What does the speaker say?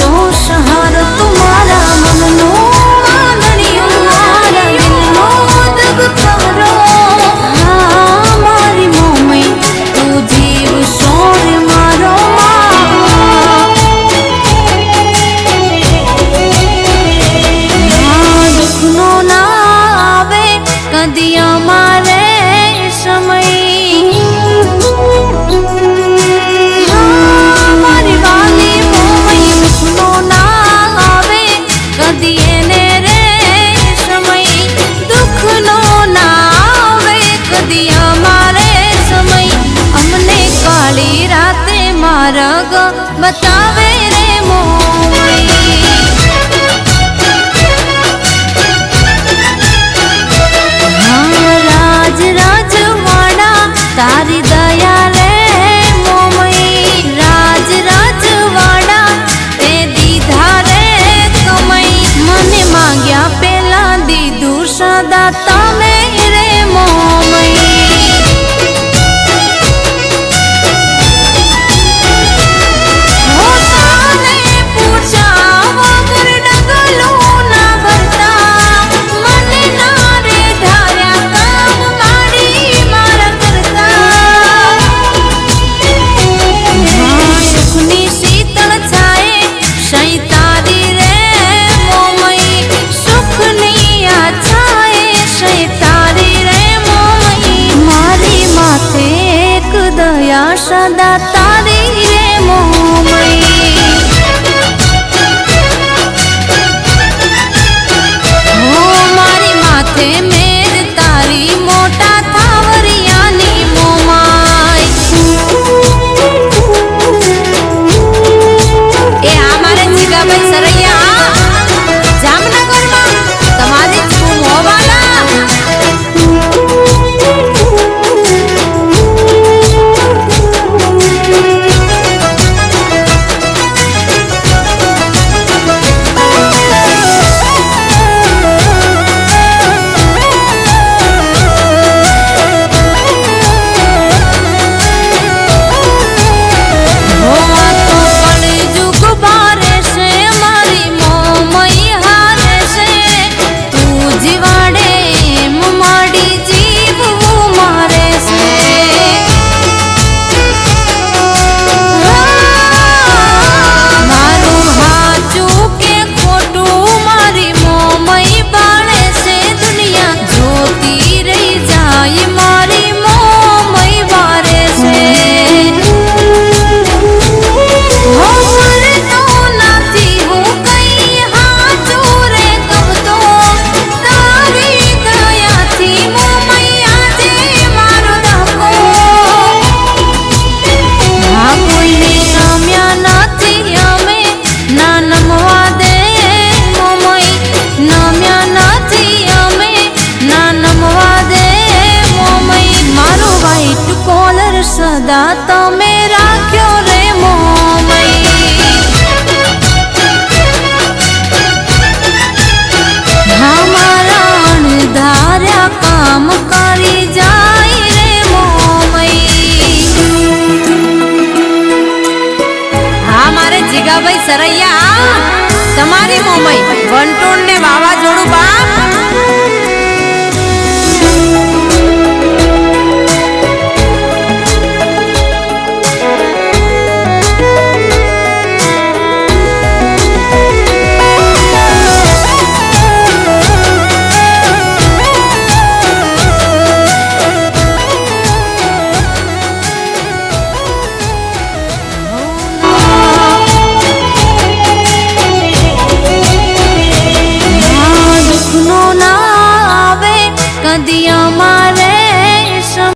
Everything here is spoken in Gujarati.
ोषहारुरा मनु tá সদা তার સરૈયા તમારી મોમઈ વંટોળ ને વાવ